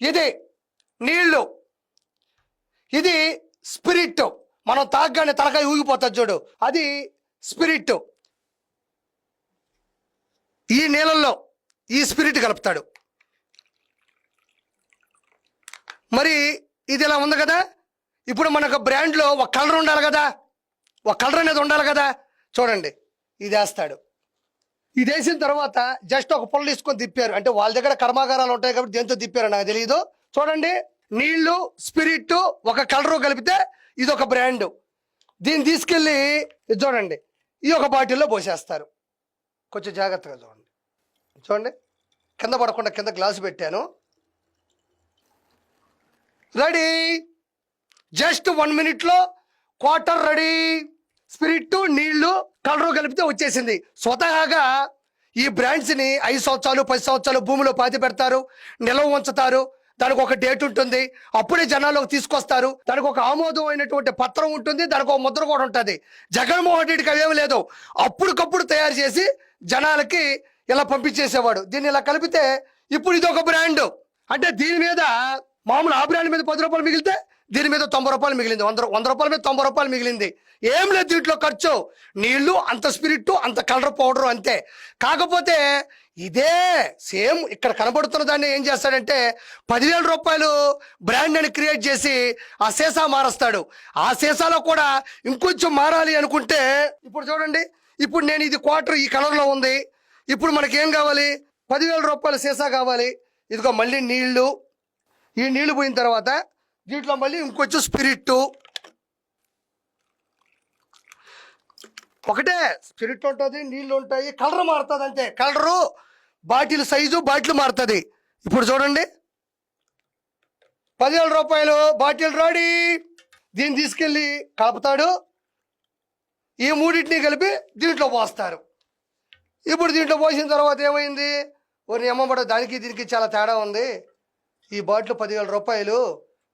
ఇది నీళ్ళు. ఇది స్పిరిట్. మనం తాగగానే తలకాయ ఊగిపోతుంది చూడు. అది స్పిరిట్. ఈ నీళ్ళల్లో ఈ స్పిరిట్ కలుపుతాడు. మరి ఇది ఇలా ఉంది కదా? ఇప్పుడు మనకు బ్రాండ్లో ఒక కలర్ ఉండాలి కదా? ఒక కలర్ అనేది ఉండాలి కదా? చూడండి. ఇది వేస్తాడు. ఇది వేసిన తర్వాత జస్ట్ ఒక పొల్లు తీసుకొని తిప్పారు. అంటే వాళ్ళ దగ్గర కర్మాగారాలు ఉంటాయి కాబట్టి దేంతో తిప్పారు నాకు తెలియదు చూడండి నీళ్ళు స్పిరిట్ ఒక కలరు కలిపితే ఇది ఒక బ్రాండ్. దీన్ని తీసుకెళ్ళి ఇది చూడండి ఈ ఒక బాటిల్లో పోసేస్తారు. కొంచెం జాగ్రత్తగా చూడండి. చూడండి కింద పడకుండా కింద గ్లాసు పెట్టాను. రెడీ? జస్ట్ వన్ మినిట్లో క్వార్టర్ రెడీ. స్పిరిట్ నీళ్ళు కలరు కలిపితే వచ్చేసింది. స్వతహాగా ఈ బ్రాండ్స్ని ఐదు సంవత్సరాలు పది సంవత్సరాలు భూమిలో పాతి పెడతారు నిల్వ ఉంచుతారు. దానికి ఒక డేట్ ఉంటుంది. అప్పుడే జనాల్లోకి తీసుకొస్తారు. దానికి ఒక ఆమోదం అయినటువంటి పత్రం ఉంటుంది. దానికి ఒక ముద్ర కూడా ఉంటుంది. జగన్మోహన్ రెడ్డికి అవేమి లేదు. అప్పటికప్పుడు తయారు చేసి జనాలకి ఇలా పంపించేసేవాడు. దీన్ని ఇలా కలిపితే ఇప్పుడు ఇది ఒక బ్రాండ్ అంటే దీని మీద మామూలు ఆ బ్రాండ్ మీద పది రూపాయలు మిగిలితే దీని మీద తొంభై రూపాయలు మిగిలింది. వంద వంద రూపాయల మీద తొంభై రూపాయలు మిగిలింది. ఏం లేదు దీంట్లో ఖర్చు. నీళ్ళు అంత స్పిరిట్ అంత కలర్ పౌడర్ అంతే. కాకపోతే ఇదే సేమ్ ఇక్కడ కనబడుతున్న దాన్ని ఏం చేస్తాడంటే పదివేల రూపాయలు బ్రాండ్ అని క్రియేట్ చేసి ఆ సీసా మారుస్తాడు. ఆ సీసాలో కూడా ఇంకొంచెం మారాలి అనుకుంటే ఇప్పుడు చూడండి. ఇప్పుడు నేను ఇది క్వార్టర్ ఈ కలర్లో ఉంది. ఇప్పుడు మనకి ఏం కావాలి? పదివేల రూపాయల సీసా కావాలి. ఇదిగో మళ్ళీ నీళ్ళు. ఈ నీళ్ళు పోయిన తర్వాత దీంట్లో మళ్ళీ ఇంకొంచెం స్పిరిట్ ఒకటే స్పిరిట్ ఉంటుంది నీళ్ళు ఉంటాయి కలర్ మారుతుంది అంతే. కలరు బాటిల్ సైజు బాటిల్ మారుతుంది. ఇప్పుడు చూడండి. పదివేల రూపాయలు బాటిల్ రాడి. దీన్ని తీసుకెళ్ళి కలుపుతాడు ఈ మూడింటిని కలిపి దీంట్లో పోస్తారు. ఇప్పుడు దీంట్లో పోసిన తర్వాత ఏమైంది? ఓరి అమ్మబడ దానికి దీనికి చాలా తేడా ఉంది. ఈ బాటిల్ పదివేల రూపాయలు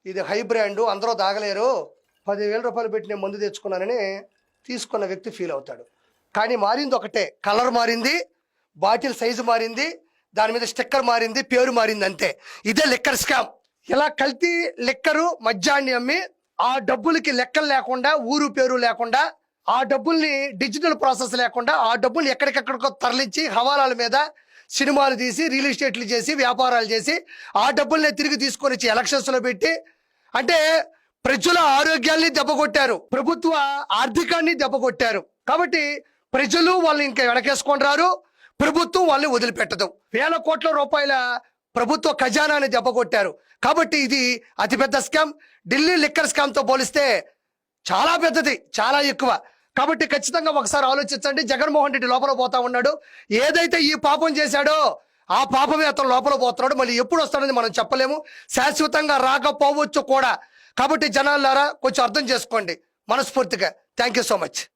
ఇది హై బ్రాండు అందరూ తాగలేరు పదివేల రూపాయలు పెట్టి నేను మందు తెచ్చుకున్నానని తీసుకున్న వ్యక్తి ఫీల్ అవుతాడు. కానీ మారింది ఒకటే. కలర్ మారింది బాటిల్ సైజు మారింది దాని మీద స్టిక్కర్ మారింది పేరు మారింది అంతే. ఇదే లిక్కర్ స్కామ్ ఇలా కల్తీ లిక్కరు మద్యాన్ని అమ్మి ఆ డబ్బులకి లెక్కలు లేకుండా ఊరు పేరు లేకుండా ఆ డబ్బుల్ని డిజిటల్ ప్రాసెస్ లేకుండా ఆ డబ్బులు ఎక్కడికెక్కడికో తరలించి హవాలాల మీద సినిమాలు తీసి రియల్ ఎస్టేట్లు చేసి వ్యాపారాలు చేసి ఆ డబ్బుల్ని తిరిగి తీసుకొని వచ్చి ఎలక్షన్స్లో పెట్టి అంటే ప్రజల ఆరోగ్యాన్ని దెబ్బకొట్టారు. ప్రభుత్వ ఆర్థికాన్ని దెబ్బకొట్టారు. కాబట్టి ప్రజలు వాళ్ళని ఇంకా వెనకేసుకొని రారు ప్రభుత్వం వాళ్ళని వదిలిపెట్టదు. వేల కోట్ల రూపాయల ప్రభుత్వ ఖజానాని దెబ్బకొట్టారు. కాబట్టి ఇది అతిపెద్ద స్కామ్. ఢిల్లీ లిక్కర్ స్కామ్తో పోలిస్తే చాలా పెద్దది చాలా ఎక్కువ. కాబట్టి ఖచ్చితంగా ఒకసారి ఆలోచించండి. జగన్మోహన్ రెడ్డి లోపల పోతా ఉన్నాడు. ఏదైతే ఈ పాపం చేశాడో ఆ పాపమే అతను లోపల పోతున్నాడు. మళ్ళీ ఎప్పుడు వస్తాడని మనం చెప్పలేము. శాశ్వతంగా రాకపోవచ్చు కూడా. కాబట్టి జనాలారా కొంచెం అర్థం చేసుకోండి. మనస్ఫూర్తిగా. Thank you so much